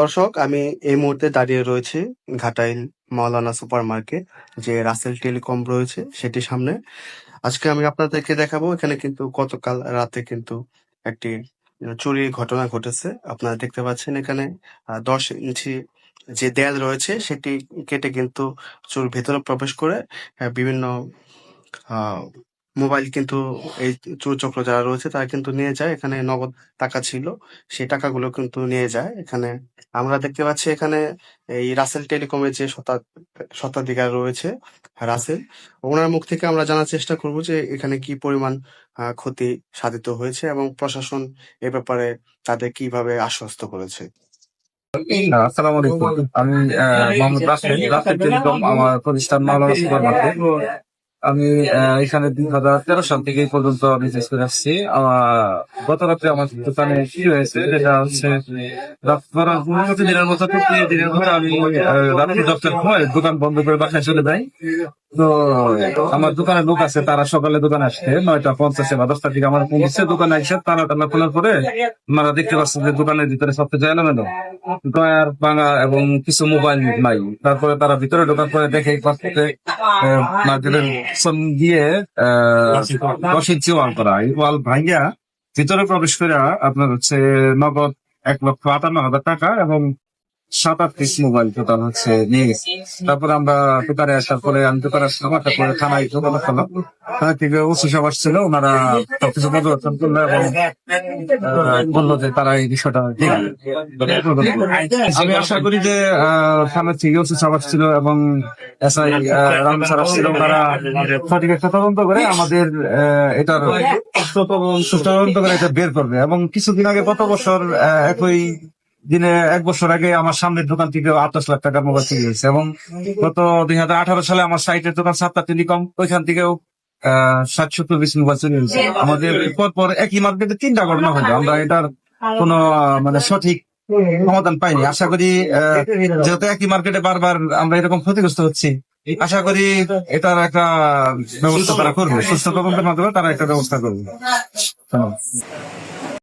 দর্শক, আমি এই মুহূর্তে দাঁড়িয়ে রয়েছি ঘাটাইল মাওলানা সুপার মার্কেট যে রাসেল টেলিকম রয়েছে সেটির সামনে। আজকে আমি আপনাদেরকে দেখাবো, এখানে কিন্তু গতকাল রাতে কিন্তু একটি চুরির ঘটনা ঘটেছে। আপনারা দেখতে পাচ্ছেন এখানে দশ ইঞ্চি যে দেয়াল রয়েছে, সেটি কেটে কিন্তু চোর ভেতরে প্রবেশ করে বিভিন্ন মোবাইল কিন্তু এই চোর চক্র যারা রয়েছে, তারা কিন্তু নিয়ে যায়। এখানে নগদ টাকা ছিল, সেই টাকাগুলো কিন্তু নিয়ে যায়। এখানে আমরা দেখতে পাচ্ছি এখানে এই রাসেল টেলিকমের যে শতা- শতাধিকার রয়েছে, রাসেল, ওনার মুখ থেকে আমরা জানার চেষ্টা করব যে এখানে কি পরিমাণ ক্ষতি সাধিত হয়েছে এবং প্রশাসন এ ব্যাপারে তাদের কীভাবে আশ্বস্ত করেছে। আসসালামু আলাইকুম। আমি মোহাম্মদ রাশেদ রাশেদ টেলিকম, আমার প্রতিষ্ঠান মাওলানা সুপার মার্কেট। আমি আহ, এখানে দুই হাজার তেরো সাল থেকে এই পর্যন্ত বিজনেস করে আসছি। গত রাত্রে আমার দোকানে কি হয়েছে যেটা হচ্ছে দিনের মতো দিনের মতো আমি রাত্রি দশটার সময় দোকান বন্ধ করে বাসায় চলে যাই। আমার দোকানে লোক আছে, তারা সকালে দোকানে আসছে নয়টা পঞ্চাশে বা দশটার দিকে আমার দিচ্ছে, দোকানে এসে তারা টানা খোলার পরে আপনারা দেখতে পাচ্ছেন যে দোকানের ভিতরে সবচেয়ে যায় এলোমেলো ড্রয়ার, ভাঙা এবং কিছু মোবাইল নাই। তারপরে তারা ভিতরে ঢোকার পরে দেখে মার্কেটের গিয়ে ইঞ্চি ওয়াল করা। এই ওয়াল ভাঙ্গিয়া ভিতরে প্রবেশ করে আপনার হচ্ছে নগদ এক লক্ষ আটান্ন হাজার টাকা এবং সাত আট পিস মোবাইল টোটাল হচ্ছে তারপরে আমরা দোকানে আসার পরে আমি দোকানে আসলাম, আসার পরে থানায় যোগাযোগ থেকে ওনারা এবং বলল যে তারা এই বিষয়টা আশা করি যে থেকে এবং তারা সঠিক একটা তদন্ত করে আমাদের এটার তদন্ত করে এটা বের করবে। এবং কিছুদিন আগে গত বছর একই দিনে এক বছর আগে আমার সামনের দোকান থেকে আঠাশ লাখ টাকার মোবাইল চুরি হয়েছে এবং গত দুই হাজার আঠারো সালে আমার সাইটের দোকান সাতটা টেলিকম ওইখান থেকেও সাতশো পিস মোবাইল চুরি হয়েছে আমাদের পর পর একই মার্কেটে তিনটা ঘটনা হলো আমরা এটার কোনো মানে সঠিক সমাধান পাইনি। আশা করি যেহেতু একই মার্কেটে বারবার আমরা এরকম ক্ষতিগ্রস্ত হচ্ছি, আশা করি এটার একটা ব্যবস্থা তারা করবে। সুস্থ তদন্তের মাধ্যমে তারা একটা ব্যবস্থা করবে।